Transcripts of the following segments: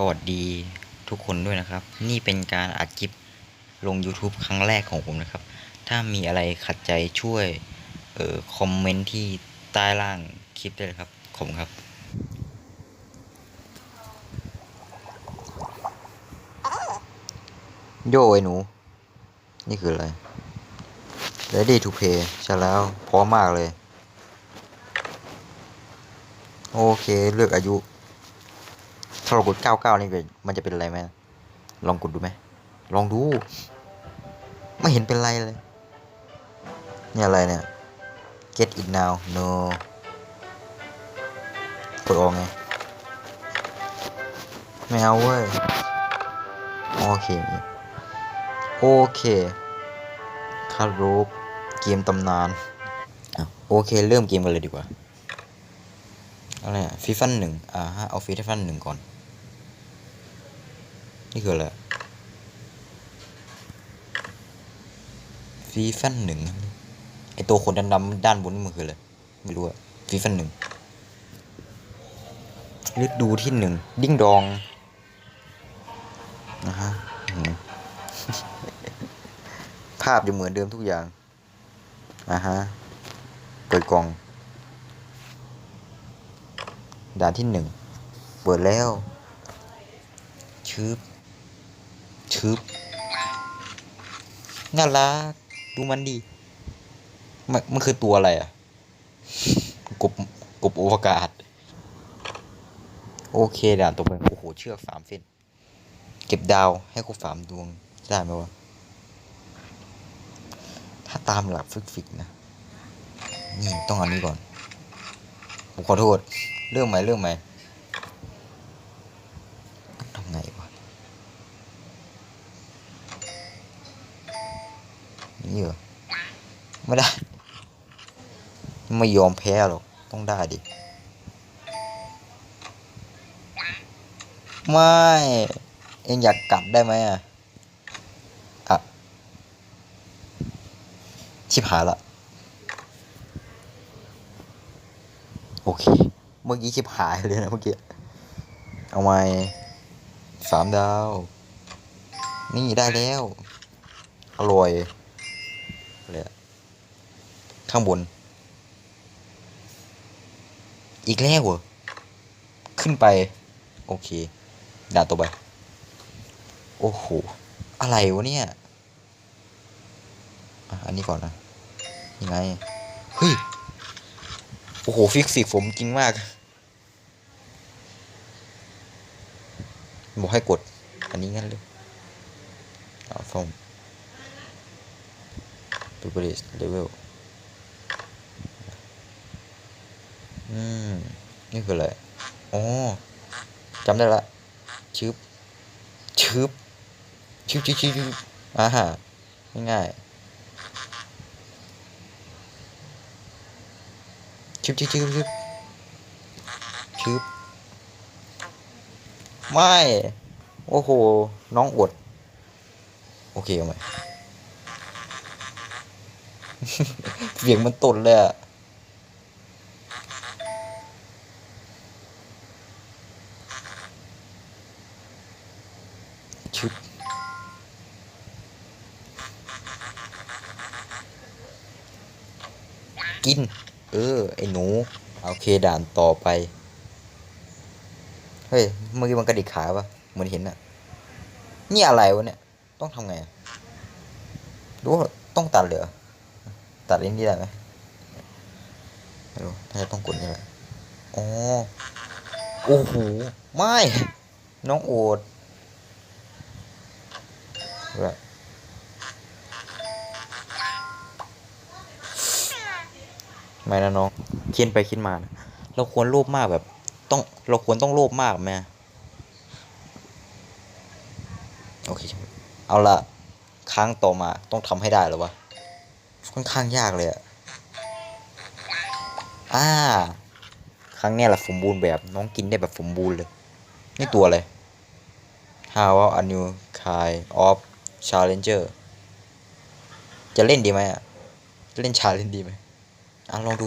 สวัสดีทุกคนด้วยนะครับ นี่เป็นการอัดคลิปลง YouTube ครั้งแรกของผมนะครับ ถ้ามีอะไรขัดใจช่วยเอ่อคอมเมนต์ที่ใต้ล่างคลิปได้เลยครับ ขอบคุณครับโย่ไอ้หนู นี่คืออะไร Ready to play ใช่แล้ว พร้อมมากเลย โอเค เลือกอายุ ถ้าเรากด99นี่มันจะเป็นอะไรไหมลองกดดูไหมลองดู ไม่เห็นเป็นไรเลย นี่อะไรเนี่ย get it now no กดออกไง ไม่เอาเว้ย โอเค โอเคคารูปเกมตำนานอะโอเค เริ่มเกมกันเลยดีกว่าอะไรอะฟีฟันหนึ่งอ่าฮะเอาฟีฟันหนึ่งก่อน นี่คืออะไรฟีฟันหนึ่งไอตัวขนดำๆด้านบนนี่มันคืออะไรไม่รู้อะฟีฟันหนึ่งฤดูที่หนึ่งดิ้งดองนะฮะภาพจะเหมือนเดิมทุกอย่างอ่าฮะเปิดกล่อง ด่านที่หนึ่งเปิดแล้วชืบ ชืบน่ารัก ดูมันดีมันมันคือตัวอะไรอะ กบกบโอวกาศ โอเคด่านต่อไปโอ้โห เชือกสามเส้น เก็บดาวให้ครบสามดวง ได้ไหมวะ ถ้าตามหลักฟิกฟิกๆนะ นี่ต้องอันนี้ก่อน ผมขอโทษ เรื่องใหม่เรื่องใหม่ต้องทำไงวะ นี่เหรอไม่ได้ ไม่ยอมแพ้หรอก ต้องได้ดิ ไม่ เองอยากกัดได้ไหมอะ อะ ชิบหายละ โอเค เมื่อกี้ชิบหายเลยนะเมื่อกี้ เอาไว้สามดาว นี่ได้แล้ว อร่อย ข้างบน อีกแล้วเหรอ ขึ้นไป โอเค ด่าต่อไป โอ้โห อะไรวะเนี่ยอะอันนี้ก่อนนะยังไง เฮ้ย โอ้โห ฟิกสิกผมจริงมาก บอกให้กด อันนี้งั้นเลยเอาฟอมปิบริสเลเวล อืม นี่คืออะไรอ๋อจำได้ละชึบชึบชึบชึบชึบอ่าฮะง่ายๆชึบชึบชึบชึบชึบไม่ โอ้โห น้องอด โอเคเอาไหมเสียงมันตดเลยอะชึบ กิน เออ ไอ้หนู โอเคด่านต่อไป เฮ้ย เมื่อกี้มันกระดิกขาปะเหมือนเห็นอะนี่อะไรวะเนี่ย ต้องทำไงรู้ต้องตัดเลยเหรอตัดเล่นนี่ได้ไหมไม่รู้น่าจะต้องกดนี่แหละอ๋อโอ้โห ไม่ น้องโอดแบบ ไม่นะน้องคิดไปคิดมานะเราควรโลภมากแบบ ต้องเราควรต้องโลภมากไหมโอเคเอาละครั้งต่อมาต้องทำให้ได้หรอวะค่อนข้างยากเลยอะอ่า ครั้งเนี้ยแหละสมบูรณ์แบบน้องกินได้แบบสมบูรณ์เลย นี่ตัวอะไร How a new kind of challenger จะเล่นดีไหมอะจะเล่นชาเล่นดีไหม อะลองดู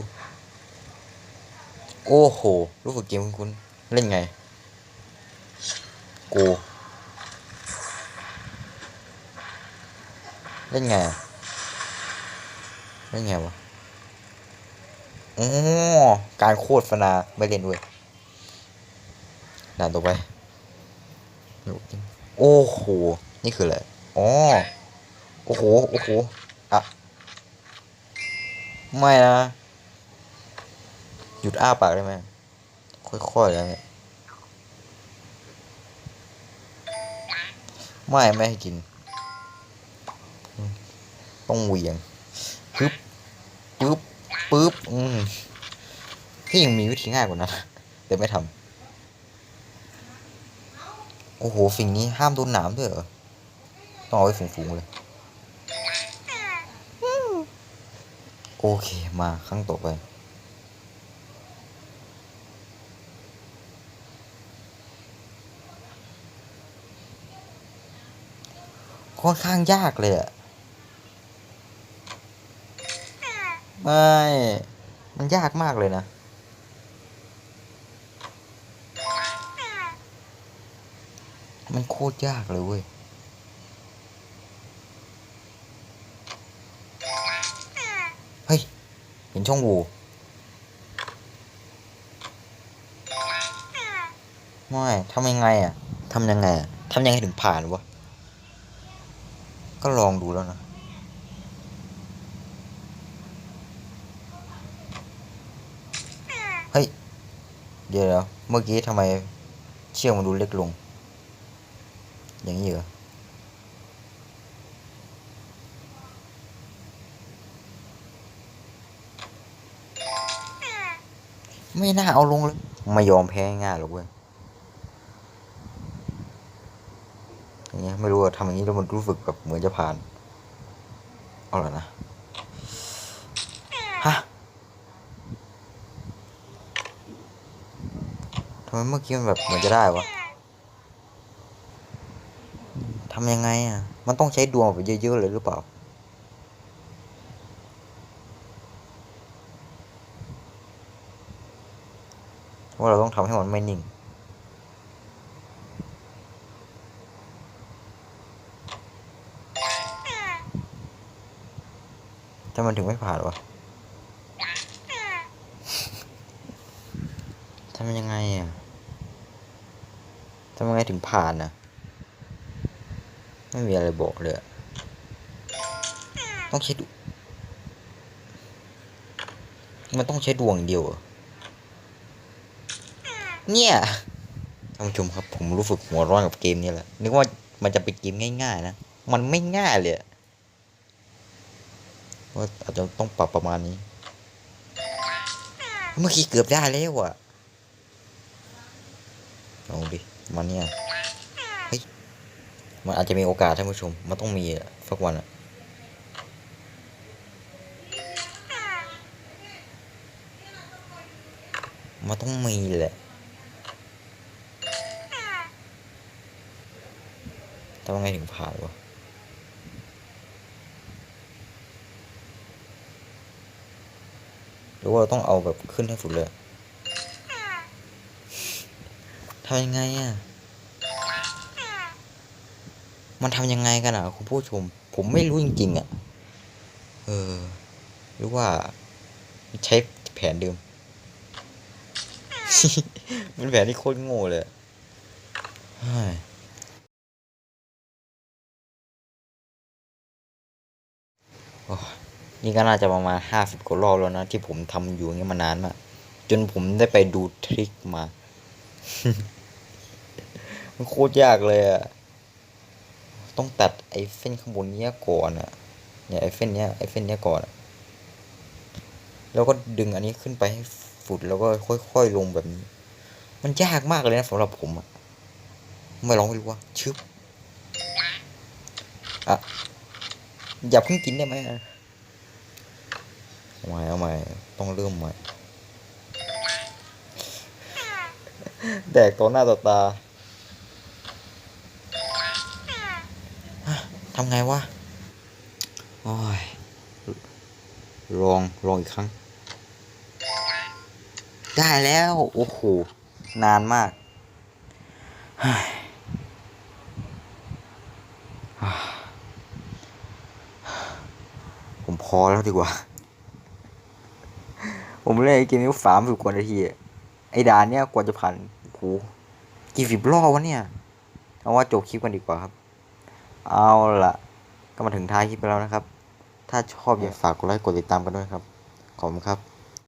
โอ้โห รู้สึกเกมคุณเล่นไง โก เล่นไง เล่นไงวะอ๋อการโคตรฟนาไม่เล่นด้วยด่านต่อไปโอ้โห นี่คืออะไร อ๋อ โอ้โห โอ้โห อะ ไม่นะ หยุดอ้าปากได้ไหมค่อยๆแล้วเนี่ยไม่ไม่ให้กิน ต้องเหวียงปึ๊บปึ๊บปึ๊บอืมที่ยังมีวิธีง่ายกว่านั้นแต่ไม่ทำโอ้โหสิ่งนี้ห้ามโดนหนามด้วยเหรอต้องเอาไว้ฝูงๆเลย โอเคมาครั้งต่อไป ค่อนข้างยากเลยอะไม่ มันยากมากเลยนะ มันโคตรยากเลยเว้ย เฮ้ย เห็นช่องโหว่ไม่ทำยังไงอะทำยังไงอะทำยังไงถึงผ่านวะ ก็ลองดูแล้วนะ เฮ้ย เดี๋ยวแล้วเมื่อกี้ทำไมเชือกมันดูเล็กลง อย่างนี้เหรอ ไม่น่าเอาลงเลย ไม่ยอมแพ้ง่ายหรอกเว้ยอย่างเงี้ยไม่รู้ว่าทำอย่างนี้แล้วมันรู้สึกแบบเหมือนจะผ่าน เอาละนะ ฮะทำไมเมื่อกี้มันแบบเหมือนจะได้วะทำยังไงอะ มันต้องใช้ดวงแบบเยอะๆเลยหรือเปล่า ว่าเราต้ องทำให้มันไม่นิ่งทำไมถึงไม่ผ่านวะทำยังไงอะทำยังไงถึงผ่านอะ ไม่มีอะไรบอกเลยอะต้องใช้ดวมันต้องใช้ดวงเดียวเหรอ เนี่ยท่านผู้ชมครับผมรู้สึกหัวร้อนกับเกมนี้แหละนึกว่ามันจะเป็นเกมง่าย ๆ นะ มันไม่ง่ายเลยว่าอาจจะต้องปรับประมาณนี้ เมื่อกี้เกือบได้แล้วอะลองดิมันเนี่ยเฮ้ยมันอาจจะมีโอกาสท่านผู้ชม มันต้องมีสักวันอะมันต้องมีแหละ ทำไงถึงผ่านวะหรือว่าต้องเอาแบบขึ้นให้สุดเลยทำยังไงอะ มันทำยังไงกันอะคุณผู้ชม ผมไม่รู้จริงๆอะ เออ หรือว่าใช้แผนเดิม มันแผนที่โคตรโง่เลย เฮ้ย นี่ก็น่าจะประมาณห้าสิบกว่ารอบแล้วนะ ที่ผมทำอยู่อย่างนี้มานานมากจนผมได้ไปดูทริคมา มันโคตรยากเลยอะต้องตัดไอ้เส้นข้างบนเนี้ยก่อนอะเนี่ยไอ้เส้นเนี้ยไอ้เส้นเนี้ยก่อนอแล้วก็ดึงอันนี้ขึ้นไปให้สุดแล้วก็ค่อยๆลงแบบนี้ มันยากมากเลยนะสำหรับผมอะไม่ลองไม่รู้ว่าชึบอะ อย่าเพิ่งกินได้ไหมเอาใหม่เอาใหม่ต้องเริ่มใหม่แดกต่อหน้าต่อตาทำไงวะโอ้ยลองลองอีกครั้ง ได้แล้ว โอ้โห นานมากเฮ้ย ผมพอแล้วดีกว่า ผมเล่นไอเกมนี้สามสิบกว่านาที ไอ้ด่านเนี้ยกว่าจะผ่านโอ้โหกี่สิบรอบวะเนี่ย เอาว่าจบคลิปกันดีกว่าครับ เอาล่ะ ก็มาถึงท้ายคลิปไปแล้วนะครับ ถ้าชอบอย่าฝากกดไลค์กดติดตามกันด้วยครับ ขอบคุณครับ